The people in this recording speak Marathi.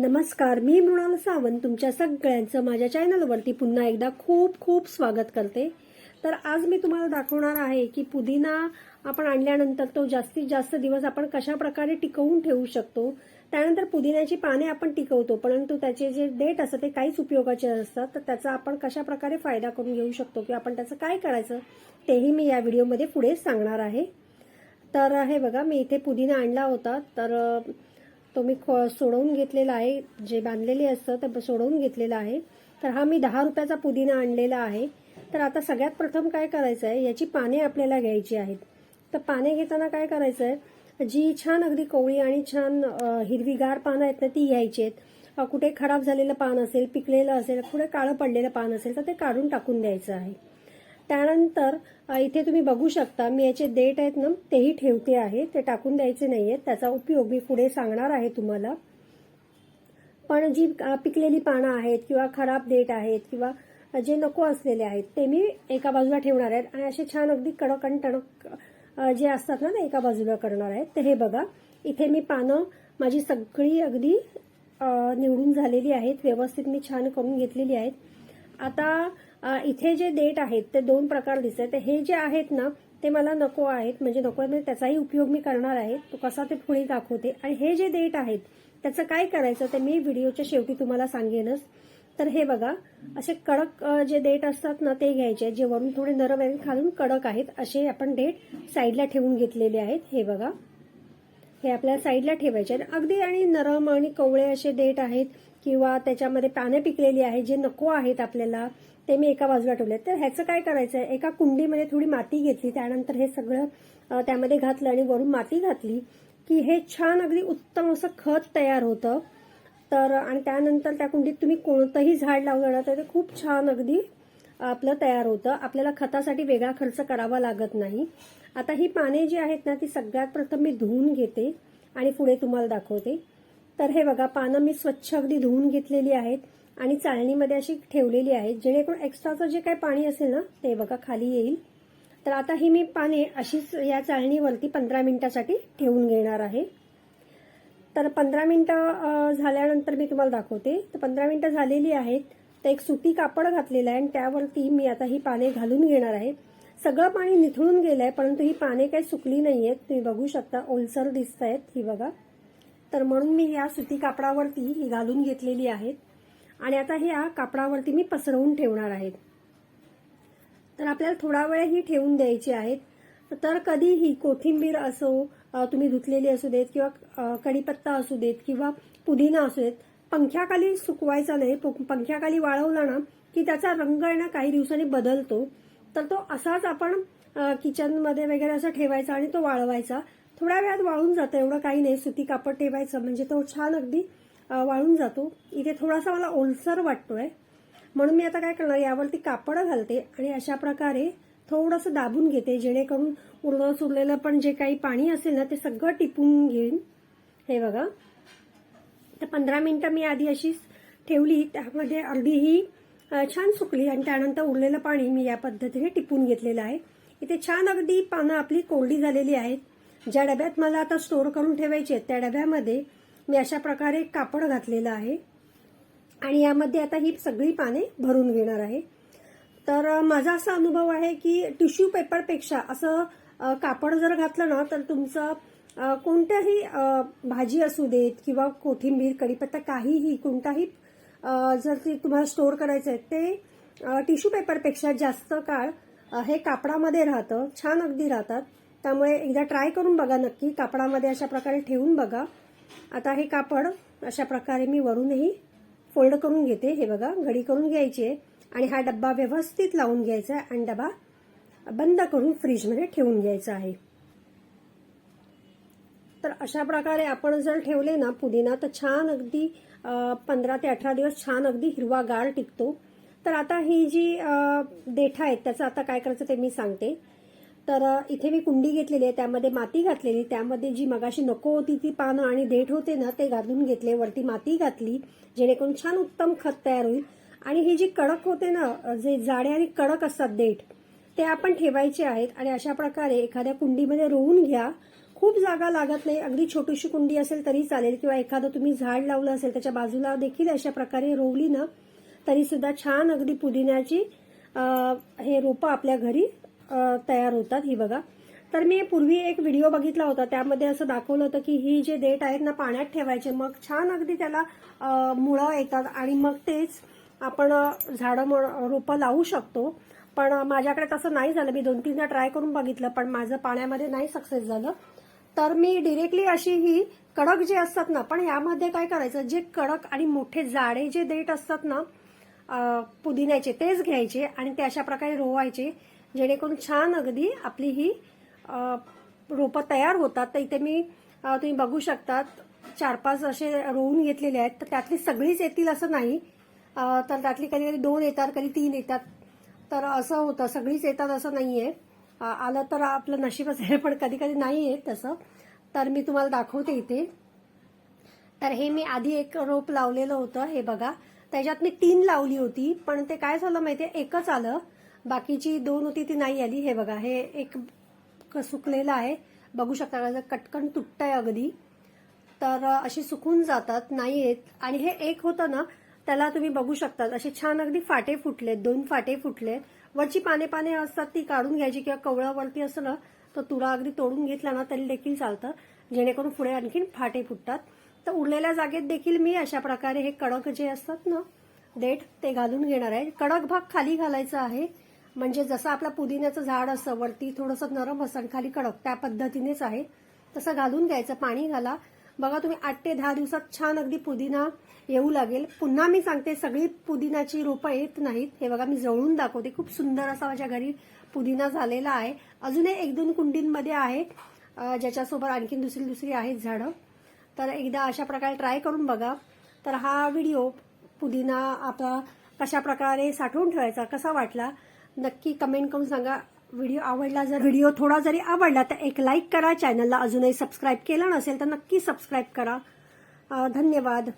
नमस्कार मी मृणाल सावंत. तुमच्या सगळ्यांचं माझ्या चॅनलवरती पुन्हा एकदा खूप खूप स्वागत करते. तर आज मी तुम्हाला दाखवणार आहे की पुदिना आपण आणल्यानंतर तो जास्तीत जास्त दिवस आपण कशा प्रकारे टिकवून ठेवू शकतो. त्यानंतर पुदिन्याची पाने आपण टिकवतो परंतु त्याचे जे डेट असतात ते काहीच उपयोगाचे असतात तर त्याचा आपण कशा प्रकारे फायदा करून घेऊ शकतो किंवा आपण त्याचं काय करायचं तेही मी या व्हिडिओमध्ये पुढे सांगणार आहे. तर हे बघा मी इथे पुदिना आणला होता. तर तो मी खो सोडवून घेतलेला आहे. जे बांधलेले असतं ते सोडवून घेतलेलं आहे. तर हा मी दहा रुपयाचा पुदिना आणलेला आहे. तर आता सगळ्यात प्रथम काय करायचं आहे? याची पाने आपल्याला घ्यायची आहेत. तर पाने घेताना काय करायचं आहे? जी छान अगदी कोवळी आणि छान हिरवीगार पानं आहेत ना ती घ्यायची आहेत. कुठे खराब झालेलं पान असेल पिकलेलं असेल कुठे काळं पडलेलं पान असेल तर ते काढून टाकून द्यायचं आहे. त्यानंतर इथे तुम्ही बघू शकता मी याचे डेट आहेत ना तेही ठेवते आहे ते टाकून द्यायचे नाही आहेत त्याचा उपयोग मी पुढे सांगणार आहे तुम्हाला. पण जी पिकलेली पानं आहेत किंवा खराब डेट आहेत किंवा जे नको असलेले आहेत ते मी एका बाजूला ठेवणार आहेत आणि असे छान अगदी कडक आणि टणक जे असतात ना ते एका बाजूला करणार आहेत. तर हे बघा इथे मी पानं माझी सगळी अगदी निवडून झालेली आहेत व्यवस्थित मी छान करून घेतलेली आहेत. आता इथे जे डेट आहेत ते दोन प्रकार दिसत हे जे आहेत ना ते मला नको आहेत. म्हणजे नको आहेत म्हणजे त्याचाही उपयोग मी करणार आहे. तो कसा ते पुढे दाखवते. आणि हे जे डेट आहेत त्याचं काय करायचं ते मी व्हिडिओच्या शेवटी तुम्हाला सांगेनच. तर हे बघा असे कडक जे डेट असतात ना ते घ्यायचे. जे वरून थोडे नरम आहेत खालून कडक आहेत असे आपण डेट साईडला ठेवून घेतलेले आहेत. हे बघा. हे आपल्याला साईडला ठेवायचे अगदी आणि नरम आणि कवळे असे डेट आहेत. किंवा त्याच्यामध्ये पाने पिकलेली आहे जे नको आहेत आपल्याला ते मी एका बाजूला ठेवले. तर ह्याचं काय करायचं आहे एका कुंडीमध्ये थोडी माती घेतली त्यानंतर हे सगळं त्यामध्ये घातलं आणि वरून माती घातली की हे छान अगदी उत्तम असं खत तयार होतं. तर आणि त्यानंतर त्या कुंडीत तुम्ही कोणतंही झाड लावलं तर ते खूप छान अगदी आपलं तयार होतं. आपल्याला खतासाठी वेगळा खर्च करावा लागत नाही. आता ही पाने जी आहेत ना ती सगळ्यात प्रथम मी धुवून घेते आणि पुढे तुम्हाला दाखवते. तर हे बघा पानं मी स्वच्छ अगदी धुवून घेतलेली आहेत आणि चाळणीमध्ये अशी ठेवलेली आहेत. जेणेकरून एक्स्ट्राचं जे काही पाणी असेल ना ते बघा खाली येईल. तर आता ही मी पाने अशीच या चाळणीवरती पंधरा मिनिटासाठी ठेवून घेणार आहे. तर पंधरा मिनिटं झाल्यानंतर मी तुम्हाला दाखवते. तर पंधरा मिनिटं झालेली आहेत. तर एक सुती कापड घातलेलं आहे आणि त्यावरती मी आता ही पाने घालून घेणार आहे. सगळं पाणी निथळून गेलं आहे परंतु ही पाने काही सुकली नाही आहेत तुम्ही बघू शकता ओलसर दिसत आहेत ही बघा. तर म्हणून मी या सुती कापडावरती ही घालून घेतलेली आहेत. आणि आता ह्या कापडावरती मी पसरवून ठेवणार आहेत. तर आपल्याला थोडा वेळ ही ठेवून द्यायची आहेत. तर कधीही कोथिंबीर असो तुम्ही धुतलेली असू देत किंवा कढीपत्ता असू देत किंवा पुदिना असू देत पंख्याखाली सुकवायचा नाही पंख्याखाली वाळवला ना की त्याचा रंग आहे ना काही दिवसांनी बदलतो. तर तो असाच आपण किचनमध्ये वगैरे असं ठेवायचा आणि तो वाळवायचा. थोड्या वेळात वाळून जातं एवढं काही नाही. सुती कापड ठेवायचं म्हणजे तो छान अगदी वाळून जातो. इथे थोडासा मला ओलसर वाटतोय. म्हणून मी आता काय करणार यावरती कापड घालते आणि अशा प्रकारे थोडंसं दाबून घेते जेणेकरून उरलं सुरलेलं पण जे काही पाणी असेल ना ते सगळं टिपून घेईन. हे बघा. तर पंधरा मिनिटं मी आधी अशीच ठेवली. त्यामध्ये अर्धी ही छान सुकली आणि त्यानंतर उरलेलं पाणी मी या पद्धतीने टिपून घेतलेलं आहे. इथे छान अगदी पानं आपली कोरडी झालेली आहेत. ज्या डब्यात मला आता स्टोअर करून ठेवायचे आहेत त्या डब्यामध्ये मी अशा प्रकारे कापड घातलेलं आहे. आणि यामध्ये आता ही सगळी पाने भरून घेणार आहे. तर माझा असा अनुभव आहे की टिश्यू पेपरपेक्षा असं कापड जर घातलं ना तर तुमचं कोणत्याही भाजी असू देत किंवा कोथिंबीर कढीपत्ता काहीही कोणताही जर ते तुम्हाला स्टोअर करायचं आहे ते टिश्यू पेपरपेक्षा जास्त काळ हे कापडामध्ये राहतं छान अगदी राहतात. त्यामुळे एकदा ट्राय करून बघा नक्की. कापडामध्ये अशा प्रकारे ठेवून बघा. आता हे कापड अशा प्रकारे मी वरूनही फोल्ड करून घेते. हे बघा घडी करून घ्यायची आहे. आणि हा डब्बा व्यवस्थित लावून घ्यायचा आहे आणि डबा बंद करून फ्रीजमध्ये ठेवून घ्यायचा आहे. तर अशा प्रकारे आपण जर ठेवले ना पुदिना तर छान अगदी पंधरा ते अठरा दिवस छान अगदी हिरवा गार टिकतो. तर आता ही जी देठा आहेत त्याचं आता काय करायचं ते मी सांगते. तर इथे मी कुंडी घेतलेली आहे त्यामध्ये माती घातलेली त्यामध्ये जी मगाशी नको होती ती पानं आणि देठ होते ना ते घालून घेतले वरती माती घातली जेणेकरून छान उत्तम खत तयार होईल. आणि हे जी कडक होते ना जे जाडे आणि कडक असतात देठ ते आपण ठेवायचे आहेत आणि अशा प्रकारे एखाद्या कुंडीमध्ये रोवून घ्या. खूप जागा लागत नाही अगदी छोटीशी कुंडी असेल तरी चालेल किंवा एखादं तुम्ही झाड लावलं असेल त्याच्या बाजूला देखील अशा प्रकारे रोवली ना तरी सुद्धा छान अगदी पुदिन्याची हे रोपं आपल्या घरी तयार होतात ही बघा. तर मी पूर्वी एक व्हिडिओ बघितला होता. त्यामध्ये असं दाखवलं होतं की ही जे देठ आहेत ना पाण्यात ठेवायचे. मग छान अगदी त्याला मुळं येतात आणि मग तेच आपण झाडं रोपं लावू शकतो. पण माझ्याकडे तसं नाही झालं. मी दोन तीनदा ट्राय करून बघितलं पण माझं पाण्यामध्ये नाही सक्सेस झालं. तर मी डिरेक्टली अशी ही कडक जे असतात ना पण यामध्ये काय करायचं? जे कडक आणि मोठे जाडे जे देठ असतात ना पुदिन्याचे तेच घ्यायचे आणि ते अशा प्रकारे रोवायचे. जेणेकरून छान अगदी आपली ही रोपं तयार होतात. तर इथे मी तुम्ही बघू शकतात चार पाच असे रोवून घेतलेले आहेत. तर त्यातली सगळीच येतील असं नाही. तर त्यातली कधी कधी दोन येतात कधी तीन येतात. तर असं होतं. सगळीच येतात असं नाही आहे आलं तर आपलं नशीबच आहे पण कधी कधी नाही येत तसं. तर मी तुम्हाला दाखवते इथे. तर हे मी आधी एक रोप लावलेलं होतं हे बघा. त्याच्यात मी तीन लावली होती पण ते काय झालं माहिती एकच आलं. बाकीची दोन होती ती नाही आली. हे बघा हे एक क- सुकलेलं आहे. बघू शकता का कटकन तुटतंय अगदी तर अशी सुकून जातात नाही येत. आणि हे एक होतं ना त्याला तुम्ही बघू शकतात असे छान अगदी फाटे फुटले दोन फाटे फुटले वरची पाने पाने असतात ती काढून घ्यायची किंवा कवळावरती असं ना तर तुरा अगदी तोडून घेतला ना तरी देखील चालतं. जेणेकरून पुढे आणखीन फाटे फुटतात. तर उरलेल्या जागेत देखील मी अशा प्रकारे हे कडक जे असतात ना देठ ते घालून घेणार आहे. कडक भाग खाली घालायचा आहे. म्हणजे जसं आपलं पुदिन्याचं झाड असं वरती थोडंसं नरम असं खाली कडक त्या पद्धतीनेच आहे. तसं घालून घ्यायचं पाणी घाला. बघा तुम्ही आठ ते दहा दिवसात छान अगदी पुदिना येऊ लागेल. पुन्हा मी सांगते सगळी पुदिनाची रोपं येत नाहीत. हे बघा मी जवळून दाखवते. खूप सुंदर असा माझ्या घरी पुदिना झालेला आहे. अजूनही एक दोन कुंडींमध्ये आहे ज्याच्यासोबत आणखीन दुसरी दुसरी आहेत झाडं. तर एकदा अशा प्रकारे ट्राय करून बघा. तर हा व्हिडिओ पुदिना आपला कशा प्रकारे साठवून ठेवायचा कसा वाटला नक्की कमेंट करून सांगा. व्हिडिओ आवडला जर व्हिडिओ थोडा जरी आवडला तर एक लाईक करा. चॅनलला अजूनही सबस्क्राईब केलं नसेल तर नक्की सबस्क्राईब करा. धन्यवाद.